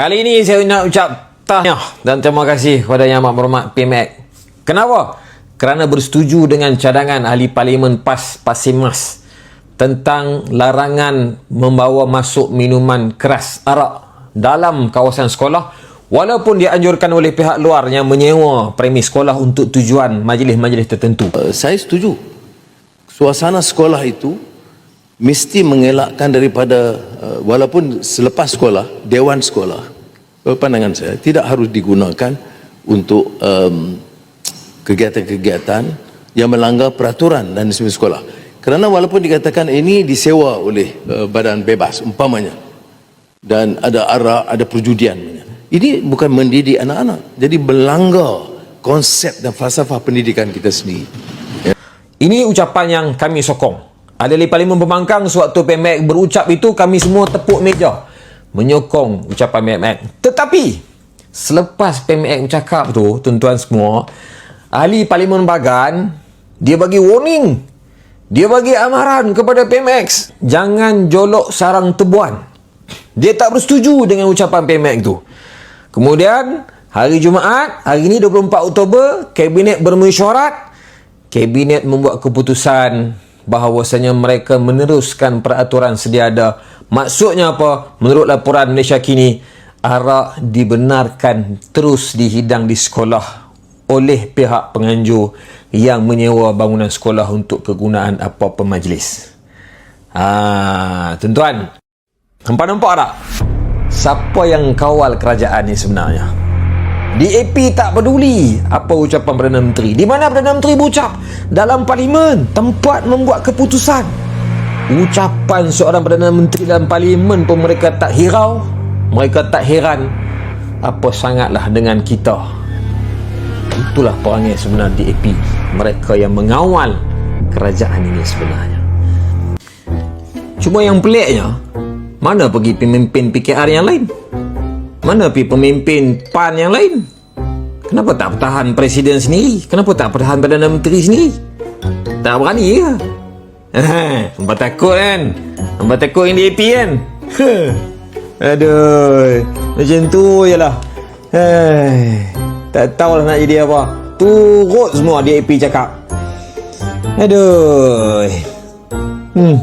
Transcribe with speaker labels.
Speaker 1: Kali ini saya nak ucap tahniah dan terima kasih kepada Yang Amat Berhormat PMAC. Kenapa? Kerana bersetuju dengan cadangan ahli parlimen PAS Pasimas tentang larangan membawa masuk minuman keras arak dalam kawasan sekolah walaupun dianjurkan oleh pihak luar yang menyewa premis sekolah untuk tujuan majlis-majlis tertentu.
Speaker 2: Uh, saya setuju. Suasana sekolah itu mesti mengelakkan daripada walaupun selepas sekolah, dewan sekolah, pandangan saya tidak harus digunakan untuk um, kegiatan-kegiatan yang melanggar peraturan dan disiplin sekolah. Kerana walaupun dikatakan ini disewa oleh uh, badan bebas umpamanya dan ada arak, ada perjudian. Ini bukan mendidik anak-anak. Jadi melanggar konsep dan falsafah pendidikan kita sendiri.
Speaker 1: Ini ucapan yang kami sokong. Ahli Parlimen Pembangkang sewaktu PMAC berucap itu kami semua tepuk meja menyokong ucapan PMAC. Tetapi selepas PMAC bercakap tu tuan-tuan semua, ahli Parlimen Bagan dia bagi warning. Dia bagi amaran kepada PMX jangan jolok sarang tebuan. Dia tak bersetuju dengan ucapan PMX tu. Kemudian hari Jumaat, hari ini 24 Oktober, kabinet bermesyuarat Kabinet membuat keputusan bahawasanya mereka meneruskan peraturan sedia ada. Maksudnya apa? Menurut laporan Malaysia kini, arak dibenarkan terus dihidang di sekolah oleh pihak penganjur yang menyewa bangunan sekolah untuk kegunaan apa-apa majlis. Ha, tuan-tuan, hampa nampak tak? Siapa yang kawal kerajaan ni sebenarnya? DAP tak peduli apa ucapan Perdana Menteri. Di mana Perdana Menteri berucap? Dalam parlimen, tempat membuat keputusan. Ucapan seorang Perdana Menteri dalam parlimen pun mereka tak hirau. Mereka tak heran apa sangatlah dengan kita. Itulah perangai sebenar DAP. Mereka yang mengawal kerajaan ini sebenarnya. Cuma yang peliknya, mana pergi pemimpin PKR yang lain? Mana pergi pemimpin PAN yang lain? Kenapa tak pertahan presiden sendiri? Kenapa tak pertahan Perdana Menteri sendiri? Tak berani ke? Nampak takut kan? Nampak takut yang DAP kan? Aduh, macam tu je lah. Tak tahulah nak jadi apa. Turut semua DAP cakap. Aduh. Hmm.